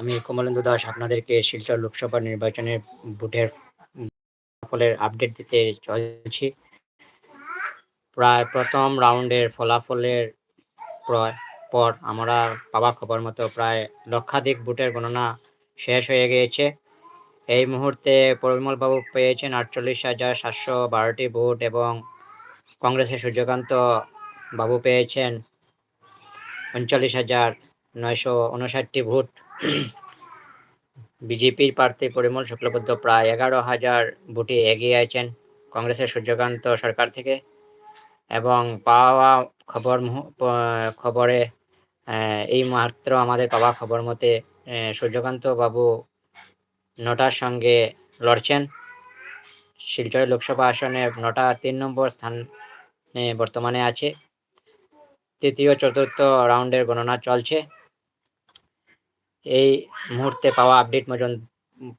আমি কমলেন্দু দাস আপনাদেরকে শিলচর লোকসভা নির্বাচনের ভোটের ফলের আপডেট দিতে চলছি। প্রায় প্রথম রাউন্ডের ফলাফলের পর আমরা পাওয়া খবর মতো প্রায় লক্ষাধিক ভোটের গণনা শেষ হয়ে গিয়েছে। এই মুহূর্তে পরিমল বাবু পেয়েছেন আটচল্লিশ হাজার সাতশো বারোটি ভোট এবং কংগ্রেসের সূর্যকান্ত বাবু পেয়েছেন উনচল্লিশ হাজার নয়শো উনষাটটি ভোট। বিজেপির প্রার্থী পরিমল শুক্লবৈদ্য প্রায় এগারো হাজার ভোটে এগিয়ে আছেন কংগ্রেসের সূর্যকান্ত সরকার থেকে এবং পাওয়া খবর খবরে এই মাত্র আমাদের পাওয়া খবর মতে সূর্যকান্ত বাবু নটার সঙ্গে লড়ছেন। শিলচর লোকসভা আসনে নটা তিন নম্বর স্থান বর্তমানে আছে। তৃতীয় চতুর্থ রাউন্ডের গণনা চলছে। এই মুহূর্তে পাওয়া আপডেট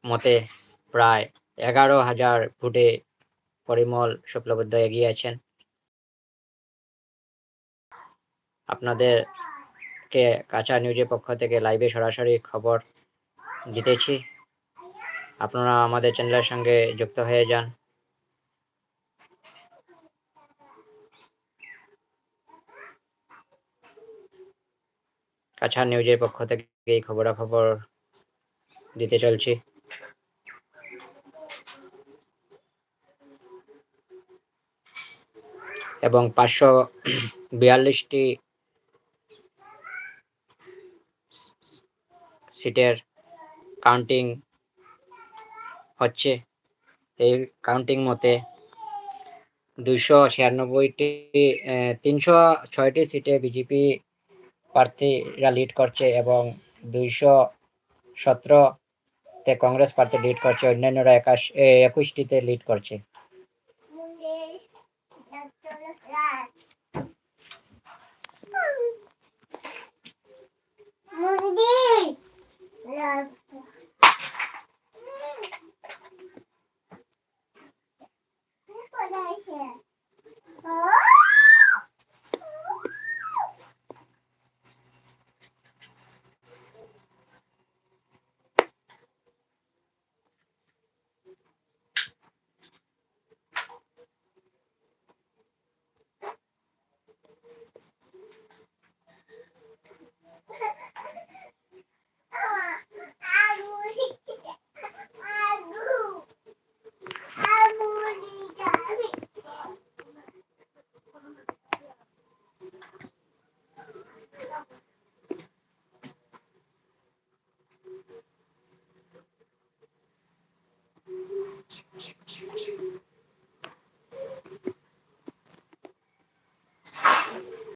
মতে প্রায় এগারো হাজার ফুটে পরিমল শুক্লবদ্ধ এগিয়ে আছেন। আপনাদেরকে কাঁচা নিউজের পক্ষ থেকে লাইভে সরাসরি খবর দিতেছি আপনারা আমাদের চ্যানেলের সঙ্গে যুক্ত হয়ে যান। কাছা নিউজের পক্ষ থেকে এই খবরাখবর দিতে চলছি। এবং পাঁচশো বিয়াল্লিশটি সিটের কাউন্টিং হচ্ছে। এই কাউন্টিং মতে দুইশো ছিয়ানব্বইটি তিনশো ছয়টি সিটে বিজেপি প্রার্থীরা লিড করছে এবং দুইশো সতেরোতে কংগ্রেস প্রার্থী লিড করছে, অন্যান্যরা একাশ, একুশটিতে লিড করছে।